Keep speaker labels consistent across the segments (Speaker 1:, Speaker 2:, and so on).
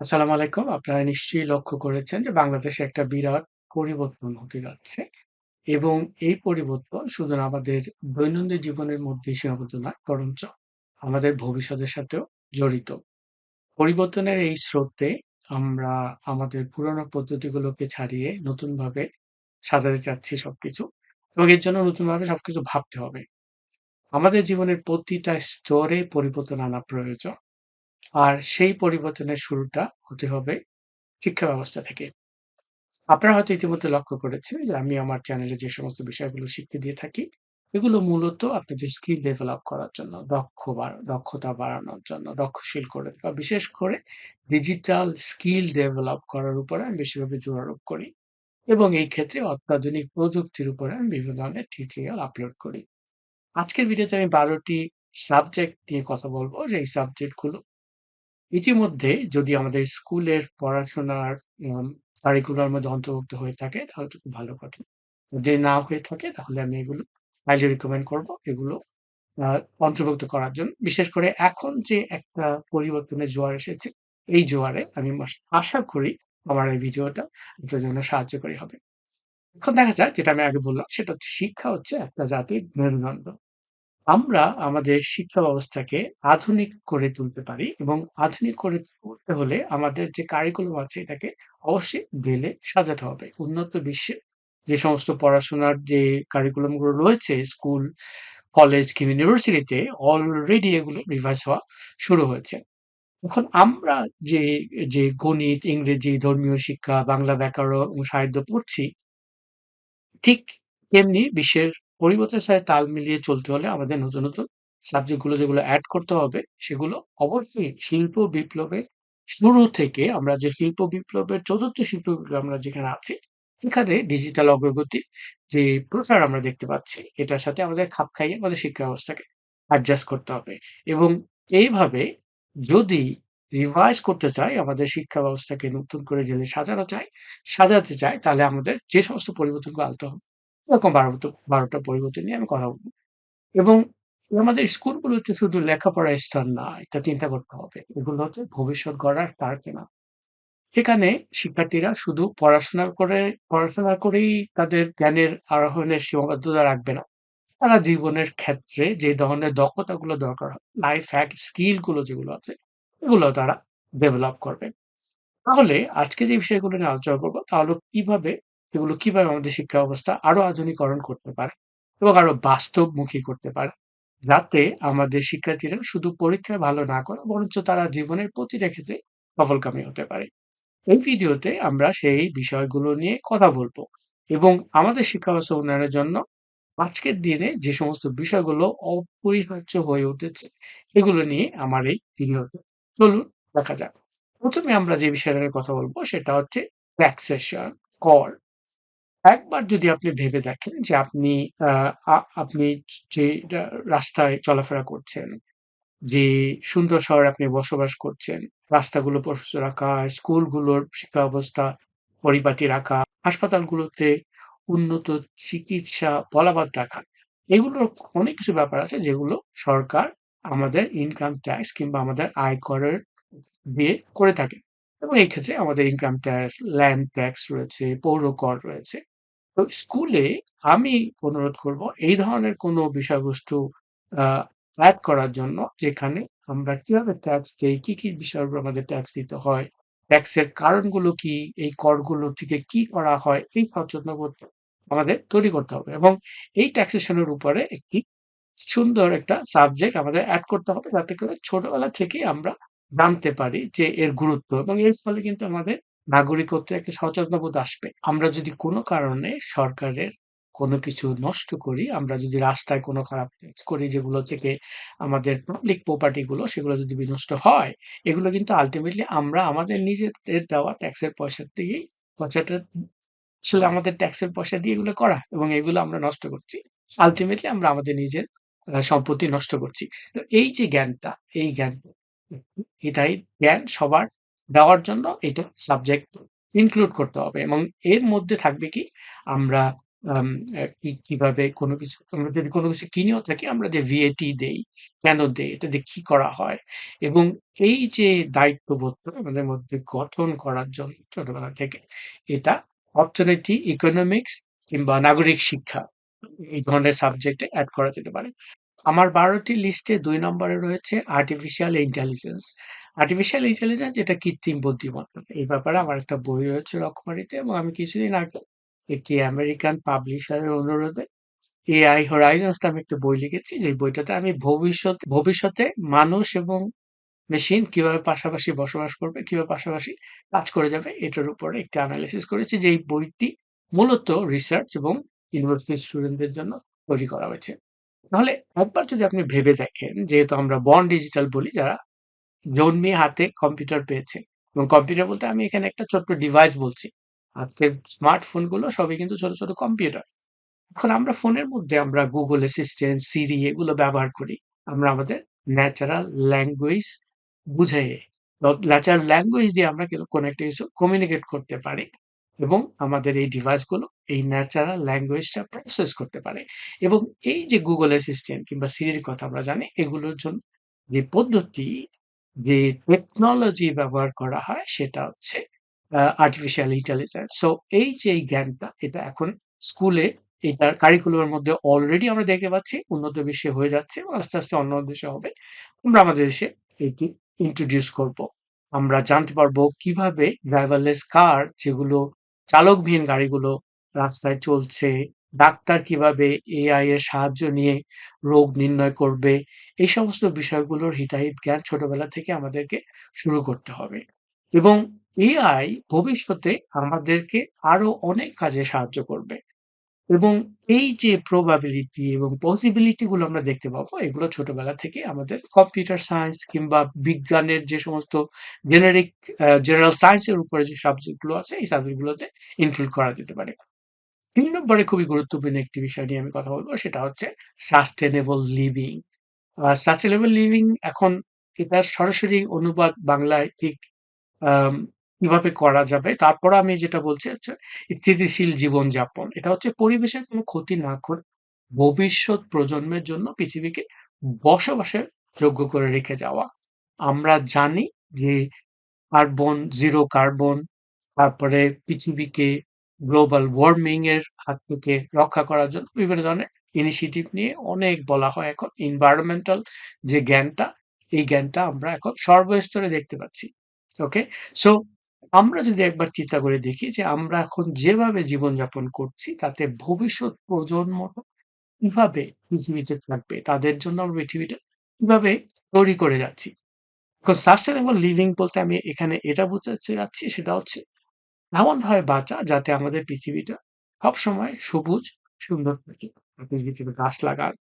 Speaker 1: আসসালামু আলাইকুম। আপনারা নিশ্চয়ই লক্ষ্য করেছেন যে বাংলাদেশে একটা বিরাট পরিবর্তন হতে যাচ্ছে এবং এই পরিবর্তন শুধু আমাদের দৈনন্দিন জীবনের মধ্যে সীমাবদ্ধ নয়, বরঞ্চ আমাদের ভবিষ্যতের সাথেও জড়িত। পরিবর্তনের এই স্রোতে আমরা আমাদের পুরোনো পদ্ধতিগুলোকে ছাড়িয়ে নতুনভাবে সাজাতে চাচ্ছি সবকিছু এবং এর জন্য নতুনভাবে সবকিছু ভাবতে হবে। আমাদের জীবনের প্রতিটা স্তরে পরিবর্তন আনা প্রয়োজন। আর সেই পরিবর্তনের শুরুটা হতে হবে শিক্ষা ব্যবস্থা থেকে। আপনারা হয়তো ইতিমধ্যে লক্ষ্য করেছেন যে আমি আমার চ্যানেলে যে সমস্ত বিষয়গুলো শিখিয়ে দিয়ে থাকি, এগুলো মূলত আপনাদের স্কিল ডেভেলপ করার জন্য, দক্ষ দক্ষতা বাড়ানোর জন্য, দক্ষশীল করে দেওয়া। বিশেষ করে ডিজিটাল স্কিল ডেভেলপ করার উপরে আমি বেশিভাবে জোরারোপ করি এবং এই ক্ষেত্রে অত্যাধুনিক প্রযুক্তির উপরে আমি বিভিন্ন ধরনের টিউটোরিয়াল আপলোড করি। আজকের ভিডিওতে আমি বারোটি সাবজেক্ট নিয়ে কথা বলব যে এই সাবজেক্টগুলো ইতিমধ্যে যদি আমাদের স্কুলের পড়াশোনার কারিকুলার মধ্যে অন্তর্ভুক্ত হয়ে থাকে তাহলে তো খুব ভালো কথা। যদি না হয়ে থাকে তাহলে আমি এগুলো হাইলি রিকমেন্ড করব এগুলো অন্তর্ভুক্ত করার জন্য। বিশেষ করে এখন যে একটা পরিবর্তনের জোয়ার এসেছে, এই জোয়ারে আমি আশা করি আমার এই ভিডিওটা আপনার জন্য সাহায্যকারী হবে। এখন দেখা যাক যেটা আমি আগে বললাম সেটা হচ্ছে শিক্ষা হচ্ছে একটা জাতির মেরুদণ্ড। আমরা আমাদের শিক্ষা ব্যবস্থাকে আধুনিক করে তুলতে পারি এবং আধুনিক করে তুলতে হলে আমাদের যে কারিকুলাম আছে এটাকে অবশ্যই ঢেলে সাজাতে হবে। উন্নত বিশ্বে যে সমস্ত পড়াশোনার যে কারিকুলামগুলো রয়েছে স্কুল, কলেজ কিংবা ইউনিভার্সিটিতে অলরেডি এগুলো রিভাইজ হওয়া শুরু হয়েছে। এখন আমরা যে, যে গণিত, ইংরেজি, ধর্মীয় শিক্ষা, বাংলা ব্যাকরণ ও সাহিত্য পড়ছি ঠিক তেমনি বিশ্বের পরিবর্তনের সাথে তাল মিলিয়ে চলতে হলে আমাদের নতুন, নতুন সাবজেক্টগুলো যেগুলো এড করতে হবে সেগুলো অবশ্যই শিল্প বিপ্লবের শুরু থেকে আমরা যে শিল্প বিপ্লবের চতুর্থ শিল্প বিপ্লব আমরা যেখানে আছি, এখানে ডিজিটাল অগ্রগতির যে প্রসার আমরা দেখতে পাচ্ছি, এটার সাথে আমাদের খাপ খাইয়ে আমাদের শিক্ষা ব্যবস্থাকে অ্যাডজাস্ট করতে হবে। এবং এইভাবে যদি রিভাইজ করতে চাই, আমাদের শিক্ষা ব্যবস্থাকে নতুন করে যদি সাজানো চাই সাজাতে চাই তাহলে আমাদের যে সমস্ত পরিবর্তনগুলো আনতে হবে, এরকম ১২ টো ১২ টা পরিবর্তন নিয়ে আমি কথা বলব। এবং আমাদের স্কুলগুলোতে শুধু লেখাপড়ার স্থান না, এটা চিন্তা করতে হবে। এগুলো হচ্ছে ভবিষ্যৎ গড়ার কারখানা। সেখানে শিক্ষার্থীরা শুধু পড়াশোনা করে পড়াশোনা করেই তাদের জ্ঞানের আরোহণের সীমাবদ্ধতা রাখবে না। তারা জীবনের ক্ষেত্রে যে ধরনের দক্ষতাগুলো দরকার হয়, লাইফ হ্যাক স্কিলগুলো যেগুলো আছে, এগুলো তারা ডেভেলপ করবে। তাহলে আজকে যে বিষয়গুলো নিয়ে আলোচনা করব তাহলে কীভাবে এগুলো কীভাবে আমাদের শিক্ষা ব্যবস্থা আরও আধুনিকরণ করতে পারে এবং আরও বাস্তবমুখী করতে পারে। যাতে আমাদের শিক্ষার্থীরা শুধু পরীক্ষায় ভালো না করে বরঞ্চ তারা জীবনের প্রতিটা ক্ষেত্রে সফলকামী হতে পারে। এই ভিডিওতে আমরা সেই বিষয়গুলো নিয়ে কথা বলব এবং আমাদের শিক্ষা ব্যবস্থা উন্নয়নের জন্য আজকের দিনে যে সমস্ত বিষয়গুলো অপরিহার্য হয়ে উঠেছে, এগুলো নিয়ে আমার এই ভিডিওতে। চলুন দেখা যাক। প্রথমে আমরা যে বিষয়টা নিয়ে কথা বলব সেটা হচ্ছে ট্যাক্সেশন, কর। একবার যদি আপনি ভেবে দেখেন যে আপনি আপনি যে রাস্তায় চলাফেরা করছেন, যে সুন্দর শহরে আপনি বসবাস করছেন, রাস্তাগুলো পরিষ্কার রাখা, স্কুলগুলোর শিক্ষা ব্যবস্থা পরিপাটি রাখা, হাসপাতালগুলোতে উন্নত চিকিৎসা বলবৎ রাখা। এগুলোর অনেক কিছু ব্যাপার আছে যেগুলো সরকার আমাদের ইনকাম ট্যাক্স কিংবা আমাদের আয়করের দিয়ে করে থাকে। এবং এই ক্ষেত্রে আমাদের ইনকাম ট্যাক্স, ল্যান্ড ট্যাক্স রয়েছে, পৌর কর রয়েছে। তো স্কুলে আমি অনুরোধ করব এই ধরনের কোনো বিষয়বস্তু আ এড করার জন্য যেখানে আমরা কীভাবে ট্যাক্স দেই, কি, কি বিষয়ের উপর আমাদের ট্যাক্স দিতে হয়, ট্যাক্সের কারণগুলো কি, এই করগুলো থেকে কি করা হয়, এই সচেতনতা আমাদের তৈরি করতে হবে এবং এই ট্যাক্সেশন এর উপরে একটি সুন্দর একটা সাবজেক্ট আমাদের অ্যাড করতে হবে যাতে করে ছোটবেলা থেকেই আমরা জানতে পারি যে এর গুরুত্ব এবং এর ফলে কিন্তু আমাদের নাগরিকত্বে একটা সচেতনবোধ আসবে। আমরা যদি কোনো কারণে সরকারের কোনো কিছু নষ্ট করি, আমরা যদি রাস্তায় কোনো খারাপ কাজ করি যেগুলো থেকে আমাদের পাবলিক প্রপার্টি গুলো সেগুলো যদি বিনষ্ট হয়, এগুলো কিন্তু আলটিমেটলি আমরা আমাদের নিজেদের দেওয়া ট্যাক্সের পয়সা দিয়েই পয়সাটা আসলে আমাদের ট্যাক্সের পয়সা দিয়ে এগুলো করা এবং এগুলো আমরা নষ্ট করছি। আলটিমেটলি আমরা আমাদের নিজের সম্পত্তি নষ্ট করছি। এই যে জ্ঞানটা, এই জ্ঞান এটাই জ্ঞান সবার দেওয়ার জন্য এটা সাবজেক্ট ইনক্লুড করতে হবে এবং এর মধ্যে থাকবে কি আমরা আম কীভাবে কোনো কিছু আমরা যদি কোনো কিছু কিনেও থাকি আমরা যে ভিএটি দেই, কেন দেই? এটা দিয়ে কি করা হয়? এবং এই যে দায়িত্ববোধটা আমাদের মধ্যে গঠন করার জন্য ছোটবেলা থেকে এটা অর্থনীতি, ইকোনমিক্স কিংবা নাগরিক শিক্ষা এই ধরনের সাবজেক্টে অ্যাড করা যেতে পারে। আমার বারোটি লিস্টে দুই নম্বরে রয়েছে আর্টিফিশিয়াল ইন্টেলিজেন্স। আর্টিফিশিয়াল ইন্টেলিজেন্স যেটা কৃত্রিম বুদ্ধিমত্তা। এই ব্যাপারে আমার একটা বই রয়েছে রকমারিতে এবং আমি কিছুদিন আগে একটি আমেরিকান পাবলিশারের অনুরোধে AI Horizons নামে একটা বই লিখেছি। যে বইটাতে আমি ভবিষ্যৎ ভবিষ্যতে মানুষ এবং মেশিন কীভাবে পাশাপাশি বসবাস করবে, কীভাবে পাশাপাশি কাজ করে যাবে এটার উপরে একটা এনালাইসিস করেছি যে এই বইটি মূলত রিসার্চ এবং ইউনিভার্সিটি স্টুডেন্টদের জন্য তৈরি করা হয়েছে। তাহলে একবার যদি আপনি ভেবে দেখেন যেহেতু আমরা বর্ন ডিজিটাল বলি যারা জন্মে হাতে কম্পিউটার পেয়েছে এবং কম্পিউটার বলতে আমি এখানে একটা ছোট্ট ডিভাইস বলছি। আজকের স্মার্টফোনগুলো সবই কিন্তু ছোট, ছোট কম্পিউটার। এখন আমরা ফোনের মধ্যে আমরা গুগল Assistant, সিরি এগুলো ব্যবহার করি। আমরা আমাদের ন্যাচারাল ল্যাঙ্গুয়েজ বুঝে ন্যাচারাল ল্যাঙ্গুয়েজ দিয়ে আমরা কিন্তু কোনো একটা কিছু কমিউনিকেট করতে পারি এবং আমাদের এই ডিভাইসগুলো এই ন্যাচারাল ল্যাঙ্গুয়েজটা প্রসেস করতে পারে এবং এই যে গুগল Assistant কিংবা সিরির কথা আমরা জানি এগুলোর জন্য যে পদ্ধতি, যে টেকনোলজি ব্যবহার করা হয় সেটা হচ্ছে আর্টিফিশিয়াল ইন্টেলিজেন্স। সো এই যে এই জ্ঞানটা এটা এখন স্কুলে এটার কারিকুলামের মধ্যে অলরেডি আমরা দেখতে পাচ্ছি উন্নত বিশ্বে হয়ে যাচ্ছে আস্তে, আস্তে অন্য দেশে হবে। আমরা আমাদের দেশে এটি ইন্ট্রোডিউস করব। আমরা জানতে পারব কীভাবে ড্রাইভারলেস কার যেগুলো চালকবিহীন গাড়িগুলো রাস্তায় চলছে, ডাক্তার কীভাবে এআই এর সাহায্য নিয়ে রোগ নির্ণয় করবে। এই সমস্ত বিষয়গুলোর হিতাহিত জ্ঞান ছোটবেলা থেকে আমাদেরকে শুরু করতে হবে এবং AI ভবিষ্যতে আমাদেরকে আরও অনেক কাজে সাহায্য করবে এবং এই যে প্রবাবিলিটি এবং পসিবিলিটি গুলো আমরা দেখতে পাবো, এগুলো ছোটবেলা থেকে আমাদের কম্পিউটার সায়েন্স কিংবা বিজ্ঞানের যে সমস্ত জেনেরিক জেনারেল সায়েন্স এর উপরে যে সাবজেক্টগুলো আছে, এই সাবজেক্ট গুলোতে ইনক্লুড করা যেতে পারে। ৩ নম্বরে খুবই গুরুত্বপূর্ণ একটি বিষয় নিয়ে আমি কথা বলব সেটা হচ্ছে সাস্টেনেবল লিভিং। সাস্টেনেবল লিভিং এখন এটার সরাসরি অনুবাদ বাংলায় ঠিক কীভাবে করা যাবে? তারপর আমি যেটা বলছি হচ্ছে স্থিতিশীল জীবনযাপন। এটা হচ্ছে পরিবেশের কোনো ক্ষতি না করে ভবিষ্যৎ প্রজন্মের জন্য পৃথিবীকে বসবাসের যোগ্য করে রেখে যাওয়া। আমরা জানি যে কার্বন, জিরো কার্বন তারপরে পৃথিবীকে গ্লোবাল ওয়ার্মিং এর হাত থেকে রক্ষা করার জন্য বিভিন্ন ধরনের ইনিশিয়েটিভ নিয়ে অনেক বলা হয় এখন। এনভায়রনমেন্টাল যে জ্ঞানটা, এই জ্ঞানটা আমরা এখন সর্বস্তরে দেখতে পাচ্ছি। ওকে? সো আমরা যদি একবার চিন্তা করে দেখি যে আমরা এখন যেভাবে জীবনযাপন করছি তাতে ভবিষ্যৎ প্রজন্ম কীভাবে পৃথিবীতে থাকবে? তাদের জন্য আমরা পৃথিবীটা কীভাবে তৈরি করে যাচ্ছি? সাস্টেনেবল লিভিং বলতে আমি এখানে এটা বোঝাতে যাচ্ছি সেটা হচ্ছে এমনভাবে বাঁচা যাতে আমাদের পৃথিবীটা সবসময় সবুজ, সুন্দর থাকে। পৃথিবীতে গাছ লাগান,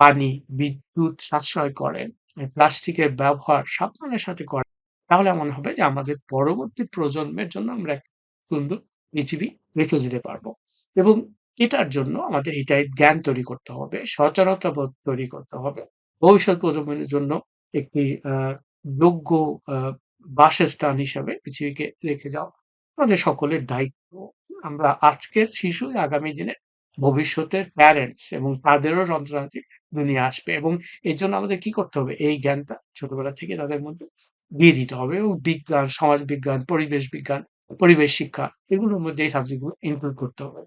Speaker 1: পানি, বিদ্যুৎ সাশ্রয় করেন, প্লাস্টিকের ব্যবহার সাবধানের সাথে করেন। তাহলে এমন হবে যে আমাদের পরবর্তী প্রজন্মের জন্য আমরা এক সুন্দর পৃথিবী রেখে যেতে পারব এবং এটার জন্য আমাদের এটাই জ্ঞান তৈরি করতে হবে, সচেতনতা বোধ তৈরি করতে হবে। ভবিষ্যৎ প্রজন্মের জন্য একটি যোগ্য বাসস্থান হিসাবে পৃথিবীকে রেখে যাওয়া আমাদের সকলের দায়িত্ব। আমরা আজকের শিশু আগামী দিনে ভবিষ্যতের প্যারেন্টস এবং তাদেরও সন্তানাদি দুনিয়া আসবে এবং এর জন্য আমাদের কি করতে হবে? এই জ্ঞানটা ছোটবেলা থেকে তাদের মধ্যে দিয়ে দিতে হবে এবং বিজ্ঞান, সমাজ বিজ্ঞান পরিবেশ বিজ্ঞান, পরিবেশ শিক্ষা এগুলোর মধ্যে এই সাবজেক্টগুলো ইনক্লুড করতে হবে।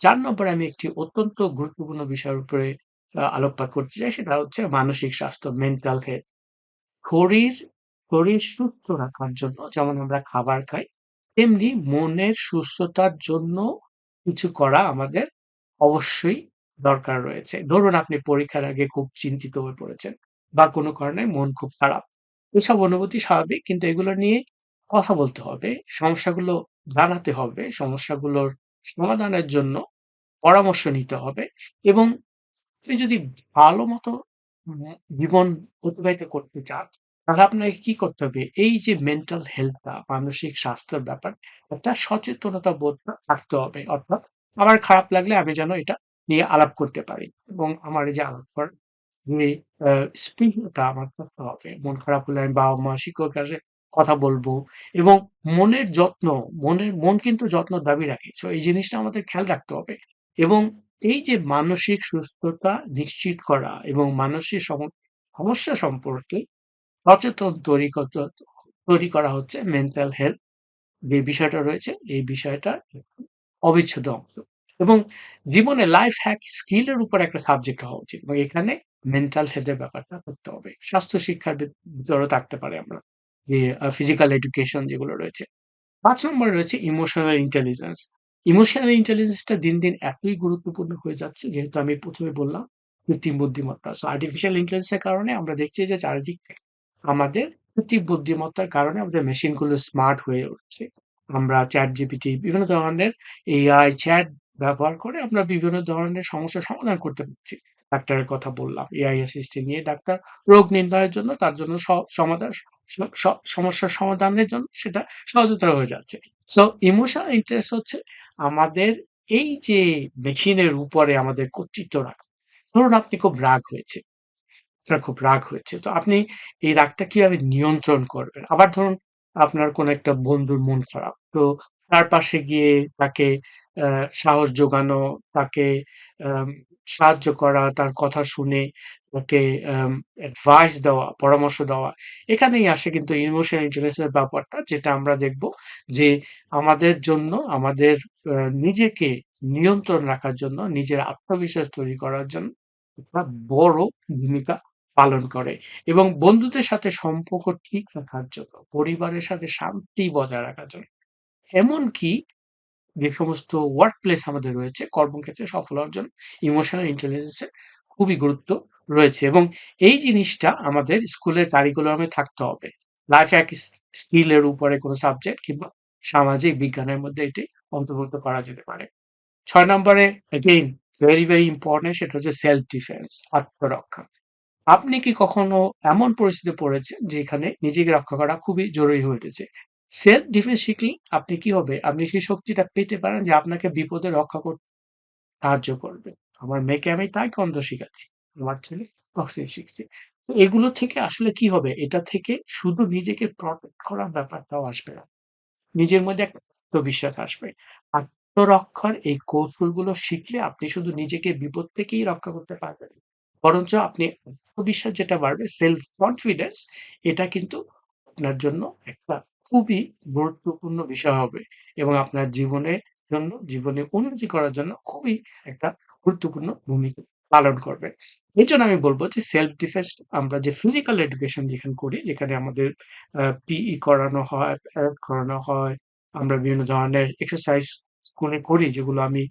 Speaker 1: ৪ নম্বরে আমি একটি অত্যন্ত গুরুত্বপূর্ণ বিষয়ের উপরে আলোকপাত করতে চাই সেটা হচ্ছে মানসিক স্বাস্থ্য, মেন্টাল হেলথ। শরীর, শরীর সুস্থ রাখার জন্য যেমন আমরা খাবার খাই, তেমনি মনের সুস্থতার জন্য কিছু করা আমাদের অবশ্যই দরকার রয়েছে। ধরুন আপনি পরীক্ষার আগে খুব চিন্তিত হয়ে পড়েছেন বা কোনো কারণে মন খুব খারাপ। এসব অনুভূতি স্বাভাবিক কিন্তু এগুলো নিয়ে কথা বলতে হবে, সমস্যাগুলো জানাতে হবে, সমস্যাগুলোর সমাধানের জন্য পরামর্শ নিতে হবে এবং আপনি যদি ভালোমতো উম জীবন অতিবাহিত করতে চান, তাহলে আপনাকে কি করতে হবে? এই যে মেন্টাল হেলথটা মানসিক স্বাস্থ্যের ব্যাপার, একটা সচেতনতা বোধ থাকতে হবে। অর্থাৎ আমার খারাপ লাগলে আমি যেন এটা নিয়ে আলাপ করতে পারি এবং আমার এই যে আলাপ করার যে স্পৃহটা আমার থাকতে হবে। মন খারাপ হলে আমি বাবা-মা, শিক্ষকের কাছে কথা বলব এবং মনের যত্ন, মনের মন কিন্তু যত্ন দাবি রাখে। সো এই জিনিসটা আমাদের খেয়াল রাখতে হবে। এবং এই যে মানসিক সুস্থতা নিশ্চিত করা এবং মানসিক সম সমস্যা সম্পর্কে সচেতন তৈরি তৈরি করা হচ্ছে মেন্টাল হেলথ যে বিষয়টা রয়েছে এই বিষয়টার অবিচ্ছেদ্য অংশ। এবং জীবনে লাইফ হ্যাক স্কিল এর উপর একটা সাবজেক্ট হওয়া উচিত এবং এখানে মেন্টাল হেলথ এর ব্যাপারটা করতে হবে। স্বাস্থ্য শিক্ষার ভি ভিতরেও থাকতে পারি আমরা। যে ফিজিক্যাল এডুকেশন যেগুলো রয়েছে। পাঁচ নম্বরে রয়েছে ইমোশনাল ইন্টেলিজেন্স। ইমোশনাল ইন্টেলিজেন্সটা দিন, দিন এতই গুরুত্বপূর্ণ হয়ে যাচ্ছে যেহেতু আমি প্রথমে বললাম কৃত্রিম বুদ্ধিমত্তা। সো আর্টিফিশিয়াল ইন্টেলিজেন্সের কারণে আমরা দেখছি যে চারিদিক থেকে আমাদের কৃত্রিম বুদ্ধিমত্তার কারণে আমাদের মেশিনগুলো স্মার্ট হয়ে উঠছে। আমরা চ্যাট জিপিটি বিভিন্ন ধরনের AI চ্যাট ব্যবহার করে আমরা বিভিন্ন ধরনের সমস্যার সমাধান করতে পারছি। ডাক্তারের কথা বললাম। এআই অ্যাসিস্ট্যান্ট নিয়ে ডাক্তার রোগ নির্ণয়ের জন্য, তার জন্য সমাধান সমস্যার সমাধানের জন্য সেটা সহজতর হয়ে যাচ্ছে। সো ইমোশনাল ইন্টারেস্ট হচ্ছে আমাদের এই যে মেশিনের উপরে আমাদের কর্তৃত্ব রাখা। ধরুন আপনি খুব রাগ হয়েছে। আপনার খুব রাগ হয়েছে। তো আপনি এই রাগটা কীভাবে নিয়ন্ত্রণ করবেন? আবার ধরুন আপনার কোনো একটা বন্ধুর মন খারাপ। তো তার পাশে গিয়ে তাকে সাহস যোগানো, তাকে সাহায্য করা, তার কথা শুনে তাকে অ্যাডভাইস দেওয়া, পরামর্শ দেওয়া। এখানেই আসে কিন্তু ইমোশনাল ইন্টেলিজেন্স এর ব্যাপারটা যেটা আমরা দেখব যে আমাদের জন্য আমাদের নিজেকে নিয়ন্ত্রণ রাখার জন্য, নিজের আত্মবিশ্বাস তৈরি করার জন্য একটা বড় ভূমিকা পালন করে এবং বন্ধুদের সাথে সম্পর্ক ঠিক রাখার জন্য, পরিবারের সাথে শান্তি বজায় রাখার জন্য। এমনকি যে সমস্ত ওয়ার্ক প্লেস আমাদের রয়েছে, কর্মক্ষেত্রে সফল জন্য ইমোশনাল ইন্টেলিজেন্স এর খুবই গুরুত্ব রয়েছে এবং এই জিনিসটা আমাদের স্কুলের কারিকুলামে থাকতে হবে। লাইফ এক স্কিলের উপরে কোনো সাবজেক্ট কিংবা সামাজিক বিজ্ঞানের মধ্যে এটি অন্তর্ভুক্ত করা যেতে পারে। ছয় নম্বরে এগেইন ভেরি, ভেরি ইম্পোর্টেন্ট সেটা হচ্ছে সেলফ ডিফেন্স আত্মরক্ষা। আপনি কি কখনো এমন পরিস্থিতি পড়েছেন যেখানে নিজেকে রক্ষা করা খুবই জরুরি হয়ে উঠেছে? সেলফ ডিফেন্স শিখলে আপনি কি হবে? আপনি সেই শক্তিটা পেতে পারেন যে আপনাকে বিপদে রক্ষা করতে সাহায্য করবে। আমার মেয়েকে আমি তাইকোয়ান্দো শিখাচ্ছি। আমার ছেলে বক্সিং শিখছে। তো এগুলো থেকে আসলে কি হবে? এটা থেকে শুধু নিজেকে প্রটেক্ট করার ব্যাপারটাও আসবে না। নিজের মধ্যে একটা আত্মবিশ্বাস আসবে। আত্মরক্ষার এই কৌশলগুলো শিখলে আপনি শুধু নিজেকে বিপদ থেকেই রক্ষা করতে পারবেন। বরঞ্চ আপনি আত্মবিশ্বাস যেটা বাড়বে সেলফ কনফিডেন্স এটা কিন্তু আপনার জন্য একটা খুবই গুরুত্বপূর্ণ বিষয় হবে এবং আপনার জীবনের জন্য জীবনে উন্নতি করার জন্য খুবই একটা গুরুত্বপূর্ণ ভূমিকা পালন করবে। এই জন্য আমি বলব যে সেলফ ডিফেন্স আমরা যে ফিজিক্যাল এডুকেশন যেখানে করি, যেখানে আমাদের পিই করানো হয়, করানো হয়। আমরা বিভিন্ন ধরনের এক্সারসাইজ স্কুলে করি যেগুলো আমি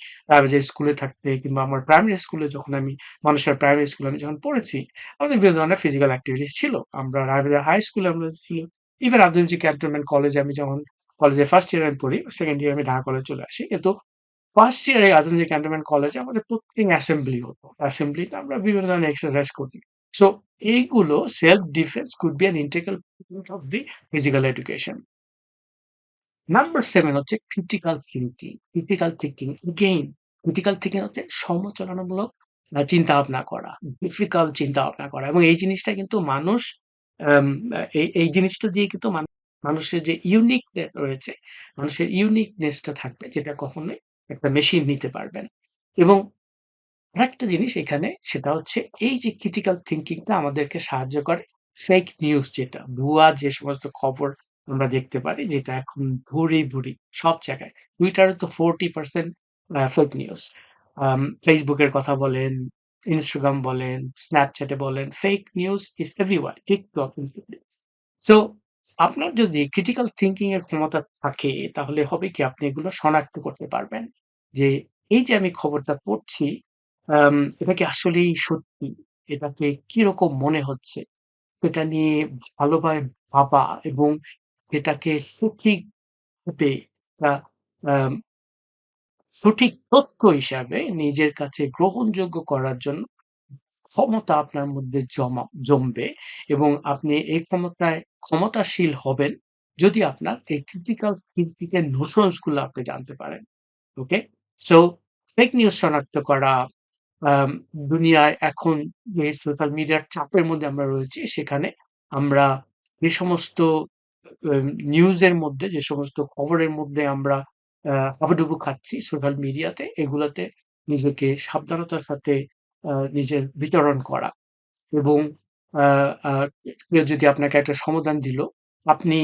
Speaker 1: যে স্কুলে থাকতে কিংবা আমার প্রাইমারি স্কুলে যখন আমি মানুষের প্রাইমারি স্কুলে আমি যখন পড়েছি, আমাদের বিভিন্ন ধরনের ফিজিক্যাল এক্টিভিটিস ছিল। আমরা রায়বাজার হাই স্কুলে আমাদের ছিল। ইভেন আধুনিক ক্যান্টনমেন্ট কলেজে আমি যখন কলেজে ফার্স্ট ইয়ারে আমি পড়ি, সেকেন্ড ইয়ারে আমি ঢাকা কলেজে চলে আসি। কিন্তু ফার্স্ট ইয়ারে আধুনিক ক্যান্টনমেন্ট কলেজে আমাদের প্রত্যেক অ্যাসেম্বলি হতো। অ্যাসেম্বলিতে আমরা বিভিন্ন ধরনের এক্সারসাইজ করতি। সো এইগুলো self defence could be an integral of the physical education. Number seven হচ্ছে critical thinking critical thinking gain critical thinking হচ্ছে সমালোচনামূলক আ চিন্তাভাবনা করা, ডিফিকাল্ট চিন্তাভাবনা করা এবং এই জিনিসটা কিন্তু মানুষ এই জিনিসটা দিয়ে কিন্তু মানুষের যে ইউনিক রয়েছে, মানুষের ইউনিকনেস টা থাকবে যেটা কখনোই একটা মেশিন নিতে পারবেন। এবং আরেকটা জিনিস এখানে সেটা হচ্ছে এই যে ক্রিটিক্যাল থিংকিং টা আমাদেরকে সাহায্য করে ফেক নিউজ যেটা, ভুয়া যে সমস্ত খবর আমরা দেখতে পারি যেটা এখন ভুরি, ভুরি সব জায়গায়। এ তো 40% আ ফেক নিউজ। এর কথা বলেন, ইনস্টাগ্রাম বলেন, স্ন্যাপচ্যাটে বলেন, fake news everywhere. TikTok included. So আপনার যদি ক্রিটিক্যাল থিংকিং এর ক্ষমতা থাকে তাহলে হবে কি আপনি এগুলো শনাক্ত করতে পারবেন। যে এই যে আমি খবরটা পড়ছি, এটা কি আসলেই সত্যি? এটাকে কীরকম মনে হচ্ছে? এটা নিয়ে ভালোভাবে ভাবা এবং এটাকে সঠিকভাবে আ আম সঠিক তথ্য হিসাবে নিজের কাছে গ্রহণযোগ্য করার জন্য ক্ষমতা আপনার মধ্যে জমা জমবে এবং আপনি এই ক্ষমতায় ক্ষমতাশীল হবেন যদি আপনার এই ক্রিটিক্যাল থিংকিং এর নোশনসগুলো আপনি জানতে পারেন। ওকে? সো ফেক নিউজ শনাক্ত করা, দুনিয়ায় এখন যে সোশ্যাল মিডিয়ার চাপের মধ্যে আমরা রয়েছি সেখানে আমরা যে সমস্ত নিউজের মধ্যে যে সমস্ত খবরের মধ্যে আমরা আ হাবুডুবু খাচ্ছি সোশ্যাল মিডিয়াতে এগুলাতে নিজেকে সাবধানতার সাথে নিজের বিচরণ করা এবং কেউ যদি আপনাকে একটা সমাধান দিল, আপনি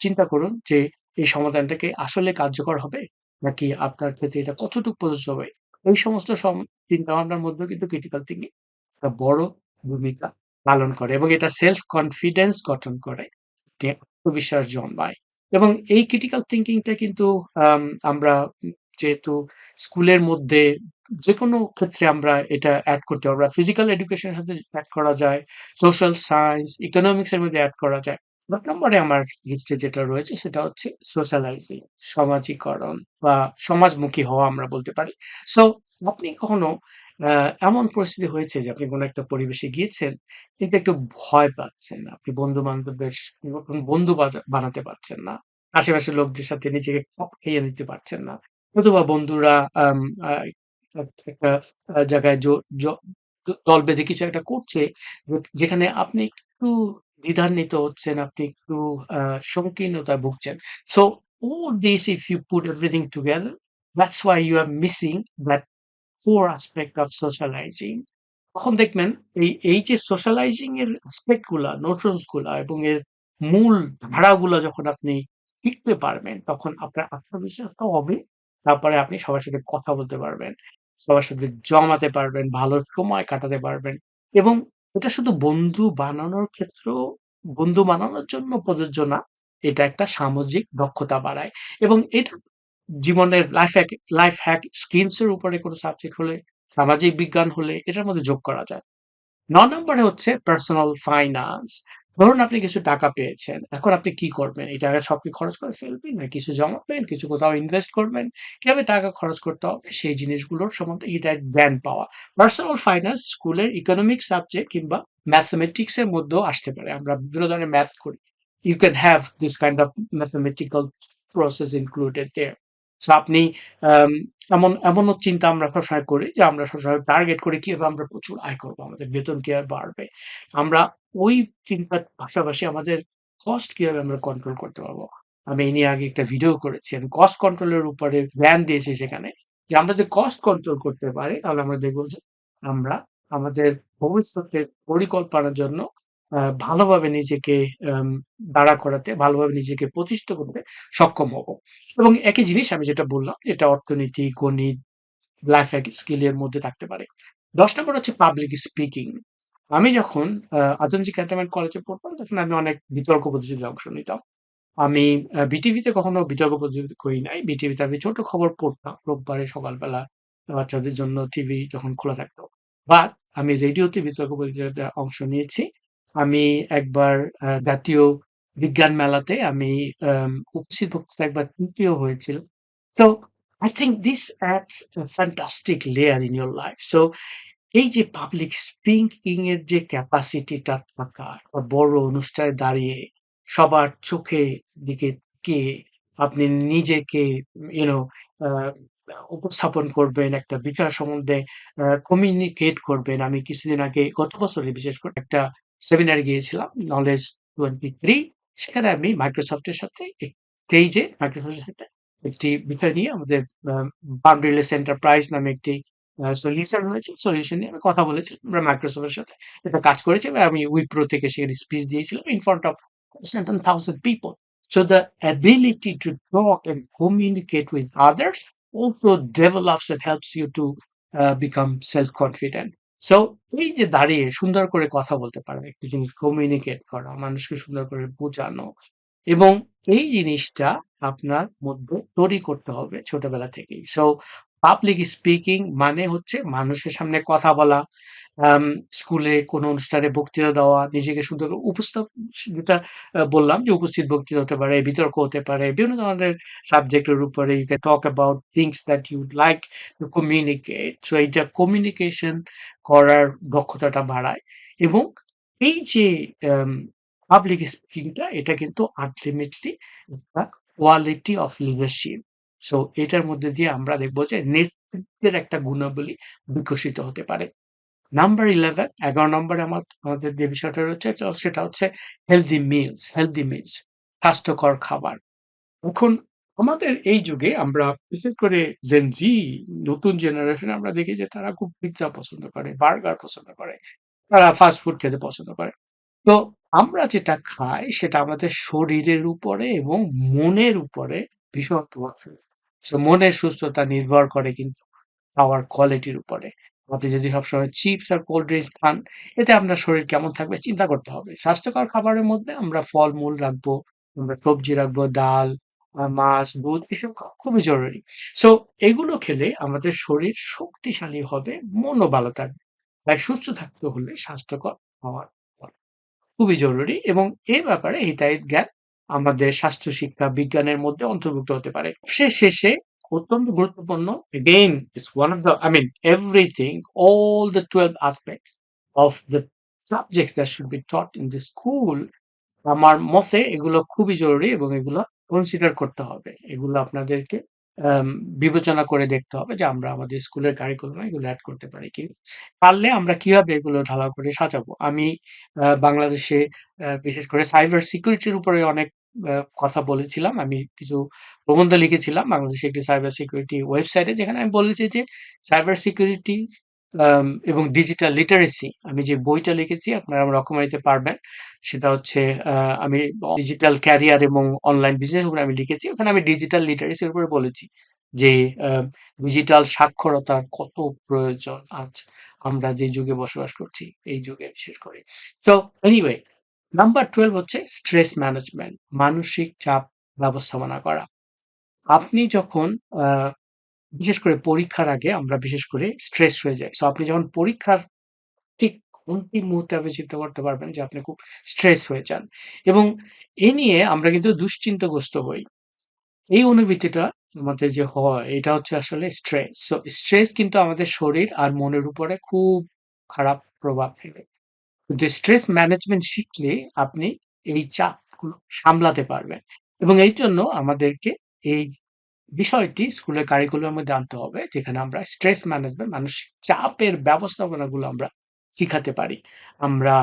Speaker 1: চিন্তা করুন যে এই সমাধানটাকে আসলে কার্যকর হবে? নাকি আপনার ক্ষেত্রে এটা কতটুকু প্রযোজ্য হবে? এই সমস্ত সম চিন্তাভাবনার মধ্যেও কিন্তু ক্রিটিক্যাল থিংকিং একটা বড় ভূমিকা পালন করে এবং এটা সেলফ কনফিডেন্স গঠন করে। তে আত্মবিশ্বাস জন্মায় এবং এই ক্রিটিক্যাল থিংকিং টা কিন্তু আমরা যেহেতু স্কুলের মধ্যে যেকোনো ক্ষেত্রে আমরা এটা এড করতে পারব। ফিজিক্যাল এডুকেশন এর সাথে অ্যাড করা যায়, সোশ্যাল সায়েন্স, ইকোনমিক্স এর মধ্যে অ্যাড করা যায়। ১ নম্বরে আমার লিস্টে যেটা রয়েছে সেটা হচ্ছে সোশ্যালাইজিং, সমাজীকরণ বা সমাজমুখী হওয়া আমরা বলতে পারি। সো আপনি কখনো এমন পরিস্থিতি হয়েছে যে আপনি কোন একটা পরিবেশে গিয়েছেন কিন্তু একটু ভয় পাচ্ছেন। আপনি বন্ধু-বান্ধবদের স নতুন বন্ধু বানাতে পারছেন না। আশেপাশের লোকদের সাথে নিজেকে খাইয়ে নিতে পারছেন না। অথবা বন্ধুরা একটা জায়গায় দল বেঁধে কিছু একটা করছে, যেখানে আপনি একটু দ্বিধান্বিত হচ্ছেন, আপনি একটু আ সংকীর্ণতায় ভুগছেন। So all this if you put everything together, that's why you are missing that core aspect of socializing. তখন দেখবেন এই, এই যে সোশ্যালাইজিং এর অ্যাসপেক্টগুলা, নোশনসগুলা এবং এর মূল ধারাগুলা যখন আপনি শিখতে পারবেন, তখন আপনার আত্মবিশ্বাসটাও হবে। তারপরে আপনি সবার সাথে কথা বলতে পারবেন। সবার সাথে জমাতে পারবেন, ভালো সময় কাটাতে পারবেন এবং এটা শুধু বন্ধু বানানোর ক্ষেত্রেও বন্ধু বানানোর জন্য প্রযোজ্য না। এটা একটা সামাজিক দক্ষতা বাড়ায় এবং এটা জীবনের life hack life hack skills এর উপরে কোন সাবজেক্ট হলে, সামাজিক বিজ্ঞান হলে এটার মধ্যে যোগ করা যায়। ন নম্বরে হচ্ছে পার্সোনাল ফাইন্যান্স ধরুন আপনি কিছু টাকা পেয়েছেন। এখন আপনি কি করবেন? এই টাকা সব কি খরচ করে ফেলবেন? না কিছু জমাবেন, কিছু কোথাও ইনভেস্ট করবেন? কীভাবে টাকা খরচ করতে হবে সেই জিনিসগুলোর সম্বন্ধে এটা জ্ঞান পাওয়া। পার্সোনাল ফাইন্যান্স স্কুলের ইকোনমিক সাবজেক্ট কিংবা ম্যাথমেটিক্স এর মধ্যেও আসতে পারে। আমরা বিভিন্ন ধরনের ম্যাথ করি। You can have this kind of mathematical process included there. আপনি এমন, এমনও চিন্তা আমরা সবসময় করি যে আমরা সবসময় টার্গেট করি কীভাবে আমরা প্রচুর আয় করব। আমাদের বেতন কীভাবে বাড়বে। আমরা ওই চিন্তার পাশাপাশি আমাদের কস্ট কীভাবে আমরা কন্ট্রোল করতে পারব। আমি এই নিয়ে আগে একটা ভিডিও করেছি। আমি কস্ট কন্ট্রোলের উপরে জ্ঞান দিয়েছি সেখানে। যে আমরা যদি কস্ট কন্ট্রোল করতে পারি, তাহলে আমরা দেখব যে আমরা আমাদের ভবিষ্যতের পরিকল্পনার জন্য ভালোভাবে নিজেকে দাঁড়া করাতে, ভালোভাবে নিজেকে প্রতিষ্ঠিত করতে সক্ষম হব। এবং একই জিনিস আমি যেটা বললাম এটা অর্থনীতি, গণিত, লাইফ হ্যাক স্কিল এর মধ্যে থাকতে পারে। ১০ নম্বর হচ্ছে পাবলিক স্পিকিং। আমি যখন আ আধুনিক ক্যান্টনমেন্ট কলেজে পড়তাম তখন আমি অনেক বিতর্ক প্রতিযোগিতায় অংশ নিতাম। আমি বিটিভিতে কখনো বিতর্ক প্রতিযোগিতা করি নাই। বিটিভিতে আমি ছোট খবর পড়তাম রোববারে সকালবেলা বাচ্চাদের জন্য টিভি যখন খোলা থাকতো। বাট আমি রেডিওতে বিতর্ক প্রতিযোগিতায় অংশ নিয়েছি। আমি একবার জাতীয় বিজ্ঞান মেলাতে আমি উপস্থিত বক্তৃতায় একবার ৩য় হয়েছিলাম। I think this adds a fantastic layer in your life. So এই যে পাবলিক স্পিকিং এর যে ক্যাপাসিটিটা থাকা, বড় অনুষ্ঠানে দাঁড়িয়ে সবার চোখে দিকে তাকিয়ে আপনি নিজেকে ইউ নো আ উপস্থাপন করবেন, একটা বিষয় সম্বন্ধে কমিউনিকেট করবেন। আমি কিছুদিন আগে গত বছরে বিশেষ করে একটা সেমিনারে গিয়েছিলাম নলেজ 23 সেখানে আমি মাইক্রোসফট এর সাথে পেইজে মাইক্রোসফট এর সাথে একটি বিষয় নিয়ে আমাদের বাউন্ডারিলেস এন্টারপ্রাইজ নামে একটি সলিউশন রয়েছে। সলিউশন নিয়ে আমি কথা বলেছি। আমরা মাইক্রোসফট এর সাথে এটা কাজ করেছি আমি উইপ্রো থেকে সেখানে স্পিচ দিয়েছিলাম in front of thousand and thousand people. So, the ability to talk and communicate with others also develops and helps you to uh become confident. So এই যে দাঁড়িয়ে সুন্দর করে কথা বলতে পারবে একটি জিনিস কমিউনিকেট করা, মানুষকে সুন্দর করে বোঝানো এবং এই জিনিসটা আপনার মধ্যে তৈরি করতে হবে ছোটবেলা থেকেই। সো পাবলিক স্পিকিং মানে হচ্ছে মানুষের সামনে কথা বলা, স্কুলে কোনো অনুষ্ঠানে বক্তৃতা দেওয়া, নিজেকে সুন্দর করে উপস্থাপ যেটা বললাম যে উপস্থিত বক্তৃতা হতে পারে, বিতর্ক হতে পারে, বিভিন্ন ধরনের সাবজেক্টের উপরে can talk about things that you would like to communicate. So এইটা কমিউনিকেশন করার দক্ষতাটা বাড়ায় এবং এই যে পাবলিক স্পিকিং টা এটা কিন্তু আল্টিমেটলি একটা কোয়ালিটি অফ লিডারশিপ। সো এটার মধ্যে দিয়ে আমরা দেখব যে নেতৃত্বের একটা গুণাবলী বিকশিত হতে পারে। নাম্বার 11 ১১ নম্বরে আমার আমাদের যে বিষয়টা রয়েছে সেটা হচ্ছে হেলদি মিলস হেলদি মিলস স্বাস্থ্যকর খাবার। এখন আমাদের এই যুগে আমরা বিশেষ করে Gen জি নতুন জেনারেশন আমরা দেখি যে তারা খুব পিজ্জা পছন্দ করে, বার্গার পছন্দ করে। তারা ফাস্ট ফুড খেতে পছন্দ করে। তো আমরা যেটা খাই সেটা আমাদের শরীরের উপরে এবং মনের উপরে ভীষণ প্রভাব ফেলে। মনের সুস্থতা নির্ভর করে কিন্তু খাওয়ার কোয়ালিটির উপরে। আপনি যদি সবসময় চিপস আর কোল্ড ড্রিঙ্কস খান, এতে আপনার শরীর কেমন থাকবে চিন্তা করতে হবে। স্বাস্থ্যকর খাবারের মধ্যে আমরা ফলমূল রাখব, আমরা সবজি রাখব, ডাল, মাছ, দুধ এসব খুবই জরুরি। সো এগুলো খেলে আমাদের শরীর শক্তিশালী হবে, মনও ভালো থাকবে। তাই সুস্থ থাকতে হলে স্বাস্থ্যকর খাওয়া খুবই জরুরি এবং এ ব্যাপারে হিতাহিত জ্ঞান আমাদের স্বাস্থ্য শিক্ষা বিজ্ঞানের মধ্যে অন্তর্ভুক্ত হতে পারে। সে শেষে অত্যন্ত গুরুত্বপূর্ণ again, it's one of the, I mean, everything, all the 12 aspects of the subjects that should be taught in the school, আমার মতে এগুলো খুবই জরুরি এবং এগুলো কনসিডার করতে হবে। এগুলো আপনাদেরকে বিবেচনা করে দেখতে হবে যে আমরা আমাদের স্কুলের কারিকুলামে এগুলো অ্যাড করতে পারি কিনা। পারলে আমরা কীভাবে এগুলো ঢালাও করে সাজাবো। আমি বাংলাদেশে বিশেষ করে সাইবার সিকিউরিটির উপরে অনেক কথা বলেছিলাম। আমি কিছু প্রবন্ধ লিখেছিলাম বাংলাদেশে একটি সাইবার সিকিউরিটি ওয়েবসাইটে যেখানে আমি বলেছি যে সাইবার সিকিউরিটি এবং ডিজিটাল লিটারেসি আমি যে বইটা লিখেছি আপনারা রকমারিতে পারবেন। সেটা হচ্ছে আমি ডিজিটাল ক্যারিয়ার এবং অনলাইন বিজনেস উপরে আমি লিখেছি। ওখানে আমি ডিজিটাল লিটারেসির উপরে বলেছি যে ডিজিটাল সাক্ষরতার কত প্রয়োজন আজ আমরা যে যুগে বসবাস করছি, এই যুগে বিশেষ করে। সো এনিওয়ে নাম্বার 12 হচ্ছে স্ট্রেস ম্যানেজমেন্ট মানসিক চাপ ব্যবস্থাপনা করা। আপনি যখন বিশেষ করে পরীক্ষার আগে আমরা বিশেষ করে স্ট্রেস হয়ে যাই। সো আপনি যখন পরীক্ষার ঠিক অন্তিম মুহূর্তে আপনি চিন্তা করতে পারবেন যে আপনি খুব স্ট্রেস হয়ে যান এবং এ নিয়ে আমরা কিন্তু দুশ্চিন্তাগ্রস্ত হই। এই অনুভূতিটা আমাদের যে হয়, এটা হচ্ছে আসলে স্ট্রেস। সো স্ট্রেস কিন্তু আমাদের শরীর আর মনের উপরে খুব খারাপ প্রভাব ফেলে। কিন্তু স্ট্রেস ম্যানেজমেন্ট শিখলে আপনি এই চাপগুলো সামলাতে পারবেন এবং এই জন্য আমাদেরকে এই বিষয়টি স্কুলের কারিকুলামের মধ্যে আনতে হবে যেখানে আমরা স্ট্রেস ম্যানেজমেন্ট মানসিক চাপের ব্যবস্থাপনাগুলো আমরা শিখাতে পারি। আমরা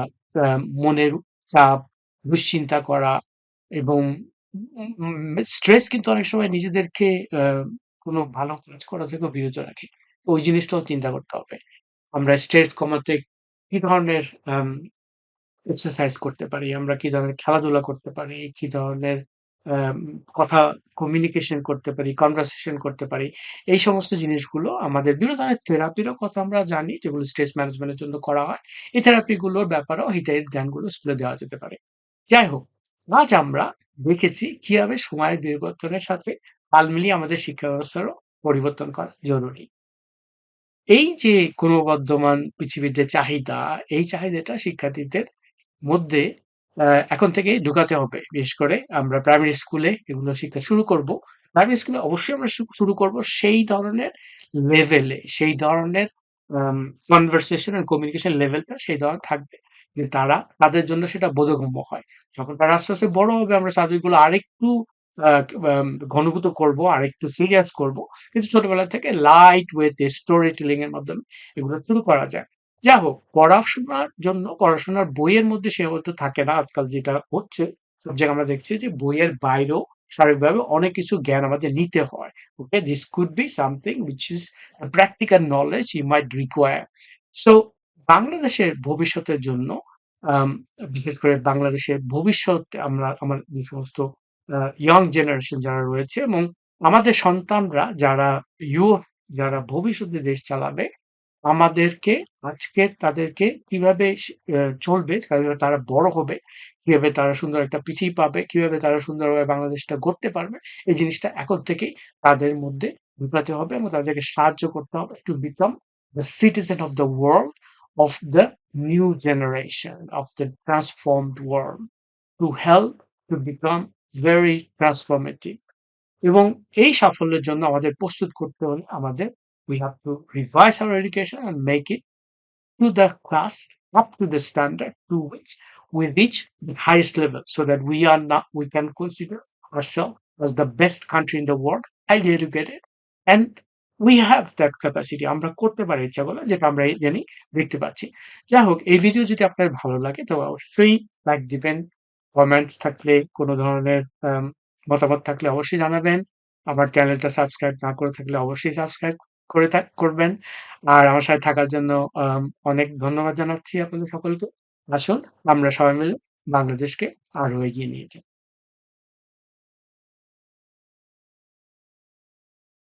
Speaker 1: মনের চাপ, দুশ্চিন্তা করা এবং স্ট্রেস কিন্তু অনেক সময় নিজেদেরকে কোনো ভালো কাজ করা থেকেও বিরত রাখে। ওই জিনিসটাও চিন্তা করতে হবে। আমরা স্ট্রেস কমাতে কি ধরনের এক্সারসাইজ করতে পারি, আমরা কি ধরনের খেলাধুলা করতে পারি, কি ধরনের কথা কমিউনিকেশন করতে পারি, কনভারসেশন করতে পারি। এই সমস্ত জিনিসগুলো আমাদের বিভিন্ন ধরনের থেরাপিরও কথা আমরা জানি যেগুলো স্ট্রেস ম্যানেজমেন্টের জন্য করা হয়। এই থেরাপি গুলোর ব্যাপারেও হিতাহিত জ্ঞানগুলো স্কুলে দেওয়া যেতে পারে। যাই হোক, আজ আমরা দেখেছি কীভাবে সময়ের বিবর্তনের সাথে তাল মিলিয়ে আমাদের শিক্ষা ব্যবস্থারও পরিবর্তন করা জরুরি। এই যে ক্রমবর্ধমান পৃথিবীর যে চাহিদা, এই চাহিদাটা শিক্ষার্থীদের মধ্যে এখন থেকেই ঢুকাতে হবে। বিশেষ করে আমরা প্রাইমারি স্কুলে এগুলো শিক্ষা শুরু করব। প্রাইমারি স্কুলে অবশ্যই আমরা শুরু করব সেই ধরনের লেভেলে, সেই ধরনের কনভারসেশন এন্ড কমিউনিকেশন লেভেলটা সেই ধরনের থাকবে যে তারা তাদের জন্য সেটা বোধগম্য হয়। যখন তারা আস্তে, আস্তে বড় হবে আমরা সাবজেক্টগুলো আরেকটু ঘনীভূত করব, আরেকটু সিরিয়াস করব। কিন্তু ছোটবেলা থেকে লাইট ওয়েতে স্টোরি টেলিং এর মাধ্যমে এগুলো শুরু করা যায়। যা হোক পড়াশোনার জন্য পড়াশোনার বইয়ের মধ্যে সীমাবদ্ধ থাকে না আজকাল যেটা হচ্ছে সব জায়গায় আমরা দেখছি যে বইয়ের বাইরেও স্বাভাবিকভাবে অনেক কিছু জ্ঞান আমাদের নিতে হয়। Okay? This could be something which is a knowledge you might require. So বাংলাদেশের ভবিষ্যতের জন্য বিশেষ করে বাংলাদেশের ভবিষ্যৎ আমরা আমার যে সমস্ত ইয়ং জেনারেশন যারা রয়েছে এবং আমাদের সন্তানরা যারা ইয়ুথ যারা ভবিষ্যতে দেশ চালাবে, আমাদেরকে আজকে তাদেরকে কীভাবে চলবে, তারা বড় হবে, কীভাবে তারা সুন্দর একটা পৃথিবী পাবে, কীভাবে তারা সুন্দরভাবে বাংলাদেশটা গড়তে পারবে, এই জিনিসটা এখন থেকেই তাদের মধ্যে ঢুকাতে হবে এবং তাদেরকে সাহায্য করতে হবে to become the citizen of the world of the new generation of the transformed world, to help to become very transformative. এবং এই সাফল্যের জন্য আমাদের প্রস্তুত করতে হলে আমাদের we have to revise our education and make it to the class, up to the standard to which we reach the highest level so that we are not we can consider ourselves as the best country in the world, highly educated and we have that capacity আমরা করতে পারি ইচ্ছা করলে যেটা আমরা ইদানিং দেখতে পাচ্ছি। যাই হোক এই ভিডিও যদি আপনার ভালো লাগে তবে অবশ্যই লাইক দিবেন, কমেন্টস থাকলে, কোনো ধরনের মতামত থাকলে অবশ্যই জানাবেন। আমার চ্যানেলটা সাবস্ক্রাইব না করে থাকলে অবশ্যই সাবস্ক্রাইব করে করবেন। আর আমার সাথে থাকার জন্য অনেক ধন্যবাদ জানাচ্ছি আপনাদের সকলকে। আসুন, আমরা সবাই মিলে বাংলাদেশকে আরও এগিয়ে নিয়ে যাই।